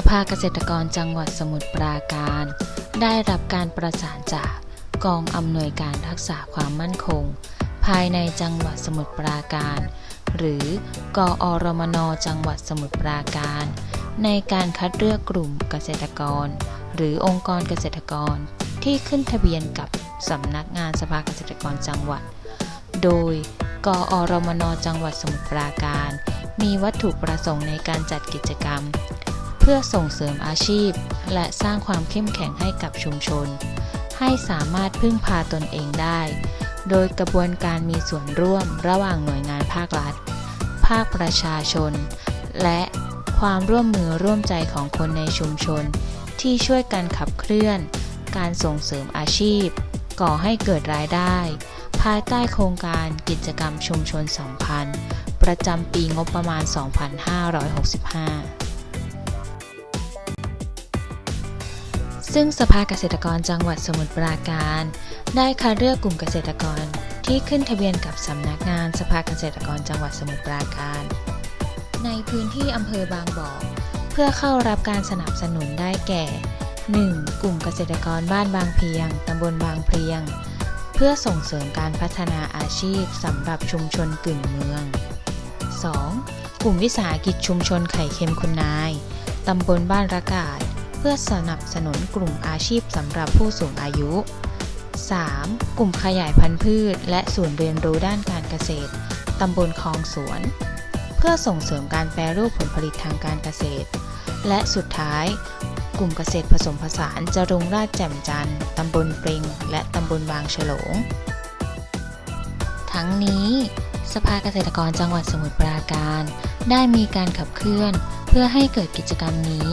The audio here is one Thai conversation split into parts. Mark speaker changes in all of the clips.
Speaker 1: สภาเกษตรกรจังหวัดสมุทรปราการ ได้รับการประสานจากกองอำนวยการรักษาความมั่นคง ภายในจังหวัดสมุทรปราการ หรือกอรมนจังหวัดสมุทรปราการ ในการคัดเลือกกลุ่มเกษตรกร หรือองค์กรเกษตรกรที่ขึ้นทะเบียนกับสำนักงานสภาเกษตรกรจังหวัด โดย กอรมนจังหวัดสมุทรปราการ มีวัตถุประสงค์ในการจัดกิจกรรม พื่อส่งเสริมอาชีพ และสร้างความเข้มแข็งให้กับชุมชน ให้สามารถพึ่งพาตนเองได้ โดยกระบวนการมีส่วนร่วมระหว่างหน่วยงานภาครัฐ ภาคประชาชน และความร่วมมือร่วมใจของคนในชุมชน ที่ช่วยกันขับเคลื่อน การส่งเสริมอาชีพ ก่อให้เกิดรายได้ ภายใต้โครงการกิจกรรมชุมชนสัมพันธ์ ประจำปีงบประมาณ 2565 ซึ่งสภาเกษตรกรจังหวัดสมุทรปราการ ได้คัดเลือกกลุ่มเกษตรกรที่ขึ้นทะเบียนกับสำนักงานสภาเกษตรกรจังหวัดสมุทรปราการ ในพื้นที่อำเภอบางบ่อเพื่อเข้ารับการสนับสนุนได้แก่ 1. กลุ่มเกษตรกรบ้านบางเพียง ตำบลบางเพียง เพื่อส่งเสริมการพัฒนาอาชีพสำหรับชุมชนกึ่งเมือง 2. กลุ่มวิสาหกิจชุมชนไข่เค็มคุณนาย ตำบลบ้านระกาศ เพื่อสนับสนุนกลุ่มอาชีพสำหรับผู้สูงอายุ 3. กลุ่มขยายพันธุ์พืช และศูนย์เรียนรู้ด้านการเกษตร ตำบลคลองสวน เพื่อส่งเสริมการแปรรูปผลผลิตทางการเกษตร และสุดท้าย กลุ่มเกษตรผสมผสานจรุงราชแจ่มจันทร์ตำบลเปรงและตำบลบางฉลง ทั้งนี้ สภาเกษตรกรจังหวัดสมุทรปราการ ได้มีการขับเคลื่อน เพื่อให้เกิดกิจกรรมนี้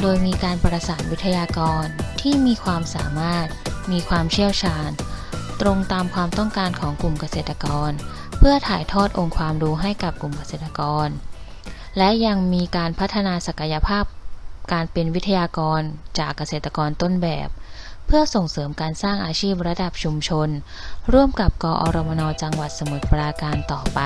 Speaker 1: โดยมีการประสานวิทยากรที่มีความสามารถ มีความเชี่ยวชาญ ตรงตามความต้องการของกลุ่มเกษตรกร เพื่อถ่ายทอดองค์ความรู้ให้กับกลุ่มเกษตรกร และยังมีการพัฒนาศักยภาพ การเป็นวิทยากรจากเกษตรกรต้นแบบ เพื่อส่งเสริมการสร้างอาชีพระดับชุมชน ร่วมกับกอรมนจังหวัดสมุทรปราการต่อไป